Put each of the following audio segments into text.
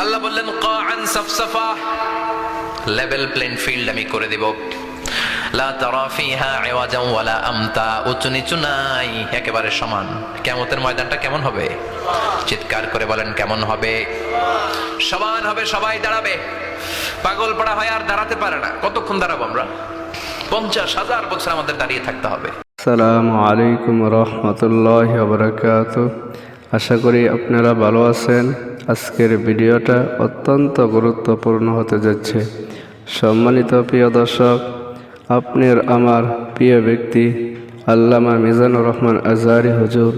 আল্লাহ বললেন, কাআন সাফসাফা। লেভেল প্লেন ফিল্ড আমি করে দেব। লা তারা ফিহা ইওয়াজান ওয়ালা আমতা, উঁচু নিচু নাই, একেবারে সমান। কিয়ামতের ময়দানটা কেমন হবে? চিৎকার করে বলেন, কেমন হবে? সমান হবে, সবাই দাঁড়াবে। পাগল পড়া হয় আর দাঁড়াতে পারে না। কতক্ষণ দাঁড়াবো আমরা? পঞ্চাশ হাজার বছর আমাদের দাঁড়িয়ে থাকতে হবে। আসসালামু আলাইকুম রহমতুল্লাহ আশা করি আপনারা ভালো আছেন। আজকের ভিডিওটা অত্যন্ত গুরুত্বপূর্ণ হতে যাচ্ছে। সম্মানিত প্রিয় দর্শক আপনার আমার প্রিয় ব্যক্তি আল্লামা মিজানুর রহমান আজহারি হুজুর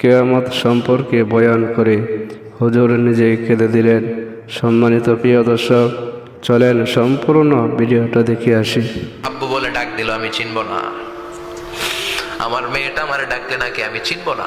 কেয়ামত সম্পর্কে বয়ান করে হুজুর নিজেই কেঁদে দিলেন। সম্মানিত প্রিয় দর্শক, চলেন সম্পূর্ণ ভিডিওটা দেখে আসি। আব্বু বলে ডাক দিল, আমি চিনব না। আমার মেয়েটা আমারে ডাকলে নাকি আমি চিনব না?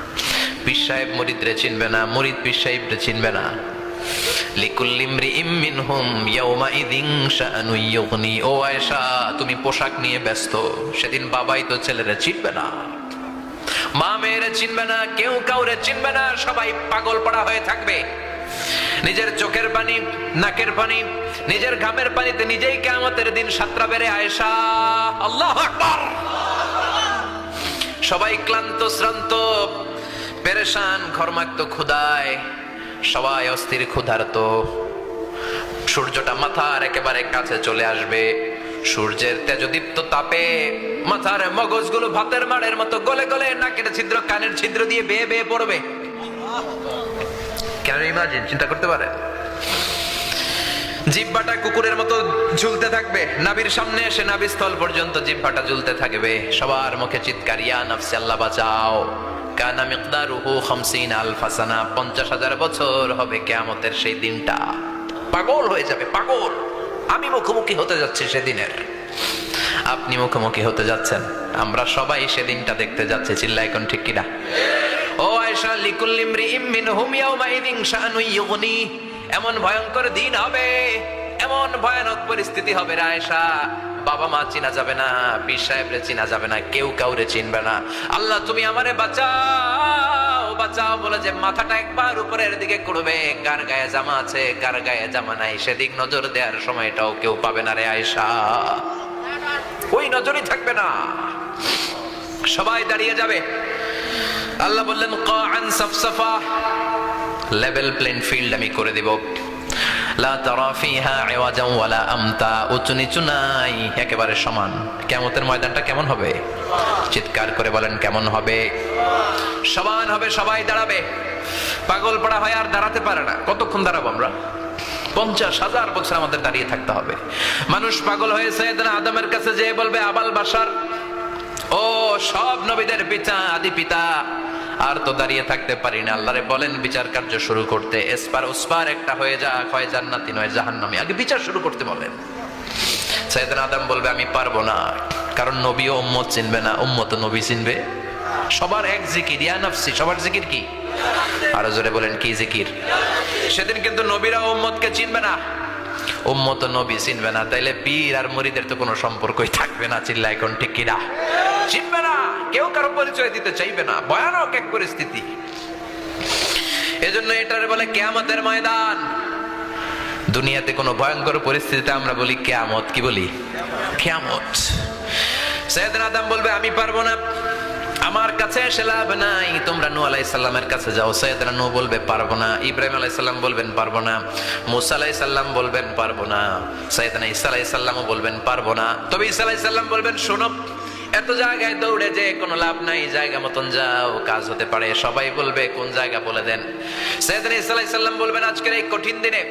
পীর সাহেব মুরিদরে চিনবে না, মুরিদ পীর সাহেবরে চিনবে না। তুমি পোশাক নিয়ে ব্যস্ত, সেদিন বাবাই তো ছেলেরে চিনবে না। মা মেয়েরে চিনবে না, কেউ কাউরে চিনবে না, সবাই পাগল পড়া হয়ে থাকবে। নিজের চোখের পানি, নাকের পানি, নিজের ঘামের পানিতে নিজেই কেমতের দিন সাতরা বেড়ে আয়েশা। আল্লাহ সবাই ক্লান্ত, শ্রান্ত পেরেশান, ঘরমাক্ত ক্ষুদায় সবাই অস্থির ক্ষুধার্ত। সূর্যটা মাথার একেবারে কাছে চলে আসবে। সূর্যের তেজদীপ্ত তাপে মাথার মগজগুলো ভাতের মাড়ের মতো গলে গলে নাকের ছিদ্র, কানের ছিদ্র দিয়ে বেয়ে বেয়ে পড়বে। কেন ইমাজিন? চিন্তা করতে পারে? জিব্বাটা কুকুরের মতো ঝুলতে থাকবে। নাবির সামনে এসে নাবিস্থল পর্যন্ত জিব্বাটা ঝুলতে থাকবে। সবার মুখে চিৎকার, ইয়া নাফসি, আল্লাহ বাঁচাও। কানা মিকদারুহু খামসিন আলফা সানা। পঞ্চাশ হাজার বছর হবে কেয়ামতের সেই দিনটা। পাগল হয়ে যাবে, পাগল। আমি মুখোমুখি হতে যাচ্ছি সেদিনের। আপনি মুখোমুখি হতে যাচ্ছেন। আমরা সবাই সেদিনটা দেখতে যাচ্ছি। চিল্লা এখন ঠিক কিনা? ও আয়েশা, লিকুল্লি ইমরিইম মিনহুম ইয়াউমাইযিন শাআনু ইউগনি। এমন ভয়ঙ্কর দিন হবে, এমন ভয়ানক পরিস্থিতি হবে রে আয়েশা। বাবা মা চিনা যাবে না, পীর সাহেবরে চিনা যাবে না, কেউ কাউরে চিনবে না। আল্লাহ, তুমি আমারে বাঁচাও বাঁচাও বলে যে মাথাটা একবার উপরের দিকে করবে কার গায়ে জামা আছে, কার গায়ে জামা নাই, সেদিক নজর দেওয়ার সময়টাও কেউ পাবে না রে আয়েশা। ওই নজরই থাকবে না। সবাই দাঁড়িয়ে যাবে। আল্লাহ বললেন লেভেল প্লেন ফিল্ড আমি করে দেব। লা তারা ফিহা ইওয়াজান আমতা উঁচু নিচু নাই, একেবারে সমান। কিয়ামতের ময়দানটা কেমন হবে? চিৎকার করে বলেন, কেমন হবে? সমান হবে, সবাই দাঁড়াবে। পাগল পড়া হয় আর দাঁড়াতে পারে না। কতক্ষণ দাঁড়াবো আমরা? পঞ্চাশ হাজার বছর আমাদের দাঁড়িয়ে থাকতে হবে। মানুষ পাগল হয়েছে আদমের কাছে যেয়ে বলবে, আবাল বাসার। ও সব নবীদের পিতা, আদি পিতা আর তো দাঁড়িয়ে থাকতে পারি না। আল্লাহরে বলেন, বিচার কার্য শুরু করতে। এসপার ওসপার একটা হয়ে যা হয় জান্নাতি নয় জাহান্নামী। আগে বিচার শুরু করতে বলেন। সাইদান আদম বলবে, আমি পারব না। কারণ নবী ও উম্মত চিনবে না। উম্মত নবী চিনবে। সবার এক জিকির, ইয়া নফসি, সবার জিকির কি? আরও জোরে বলেন, কি জিকির? সেদিন কিন্তু নবীরা উম্মতকে চিনবে না। উম্মত নবী চিনবে না। তাইলে পীর আর মুরিদের তো কোনো সম্পর্কই থাকবে না চিল্লা এখন ঠিক কিনা চিনবে না, কেউ কারও পরিচয় দিতে চাইবে না। ভয়ানক এক পরিস্থিতি। এজন্য এটারে বলে কেয়ামতের ময়দান। দুনিয়াতে কোনো ভয়ঙ্কর পরিস্থিতিতে আমরা বলি কেয়ামত, কি বলি? কেয়ামত। সৈয়দ আদম বলবে, আমি পারব না। আমার কাছে এসে লাভ নাই। তোমরা নূ আলাইসাল্লামের কাছে যাও। সৈয়দরা নূ বলবে, পারব না। ইব্রাহিম আলাইসাল্লাম বলবেন, পারব না। মুসা আলাইসাল্লাম বলবেন, পারব না। সৈয়দনা ইসা আলাইসাল্লামও বলবেন, পারব না। তবে ইসা আলাইসাল্লাম বলবেন, শোনো এত জায়গায় দৌড়ে যে কোনো লাভ নাই, জায়গা মতন যাও, কাজ হতে পারে। সবাই বলবে, কোন জায়গা বলে দেন। সৈয়দনা ইসা আলাইসাল্লাম বলবেন, আজকের এই কঠিন দিনে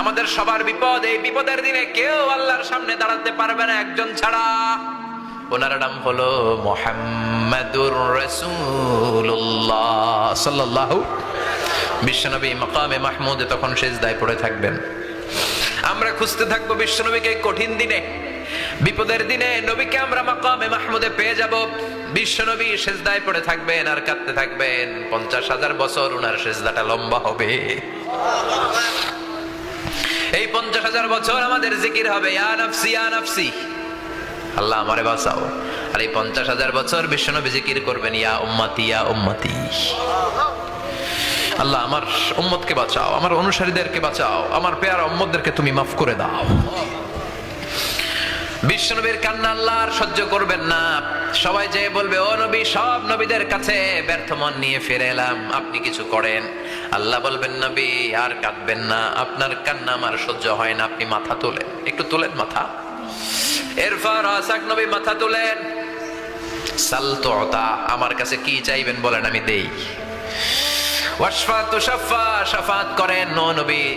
আমাদের সবার বিপদ, এই বিপদের দিনে কেউ আল্লাহর সামনে দাঁড়াতে পারবে না, একজন ছাড়া। ওনার নাম হলো মোহাম্মদুর রসুল্লাহ সাল্লাল্লাহু বিশ্বনবী মকামে মাহমুদে তখন সেজদায় পড়ে থাকবেন। আমরা খুঁজতে থাকব বিশ্বনবীকে কঠিন দিনে। বিপদের দিনে নবীকে আমরা মাকামে মাহমুদে পেয়ে যাব। বিশ্বনবী সেজদায় পড়ে থাকবেন আর কাঁদতে থাকবেন। পঞ্চাশ হাজার বছর ওনার সেজদাটা লম্বা হবে। এই পঞ্চাশ হাজার বছর আমাদের জিকির হবে, ইয়া নাফসি ইয়া নাফসি। আল্লাহ আমারে বাঁচাও। আর এই পঞ্চাশ হাজার বছর বিশ্বনবী জিকির করবেন, ইয়া উম্মতি ইয়া উম্মতি। আল্লাহ আমার উম্মতকে বাঁচাও, আমার অনুসারীদেরকে বাঁচাও, আমার পেয়ারা উম্মতদেরকে তুমি মাফ করে দাও। বিশ্বনবীর কান্না আল্লাহ সহ্য করবেন না। সবাই যে বলবে, ও নবী, সব নবীদের কাছে ব্যর্থ মন নিয়ে ফিরে এলাম। আপনি কিছু করেন? আল্লাহ বলবেন, নবী, আর কাঁদবেন না। আপনার কান্না আমার সহ্য হয় না। আপনি মাথা তোলেন। একটু তোলেন মাথা। এরপর আসাক নবী মাথা তোলেন। সালতোতা আমার কাছে কি চাইবেন বলেন, আমি দেই। ওয়াসফা তুষাফা শাফাত করেন নবী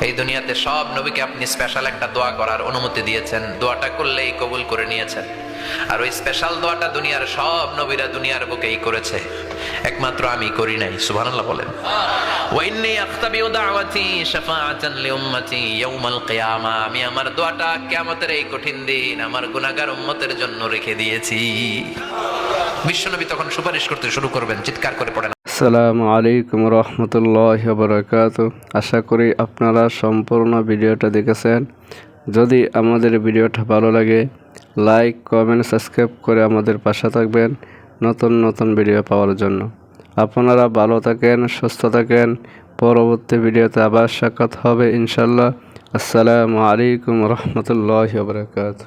এই দুনিয়াতে সব নবীকে আপনি স্পেশাল একটা দোয়া করার অনুমতি দিয়েছেন। দোয়াটা করলেই কবুল করে নিয়েছেন। আর ওই স্পেশাল দোয়াটা দুনিয়ার সব নবীরা দুনিয়ার বুকেই করেছে। একমাত্র আমি করি নাই, সুবহানাল্লাহ বলেন। ওয়াইন্নি আখতাবিউ দাওয়াতি শাফাআতান লিউম্মতি ইয়াউমাল কিয়ামা। আমি আমার দোয়াটা কিয়ামতের এই কঠিন দিন আমার গুনাহগার উম্মতের জন্য রেখে দিয়েছি। বিশ্বনবী তখন সুপারিশ করতে শুরু করবেন, চিৎকার করে পড়েন। আসসালামু আলাইকুম রহমতুল্লাহ বরকাত আশা করি আপনারা সম্পূর্ণ ভিডিওটা দেখেছেন। যদি আমাদের ভিডিওটা ভালো লাগে, লাইক, কমেন্ট, সাবস্ক্রাইব করে আমাদের পাশে থাকবেন নতুন নতুন ভিডিও পাওয়ার জন্য। আপনারা ভালো থাকেন, সুস্থ থাকেন। পরবর্তী ভিডিওতে আবার সাক্ষাৎ হবে ইনশাল্লাহ আসসালামু আলাইকুম রহমতুল্লাহ বরকাত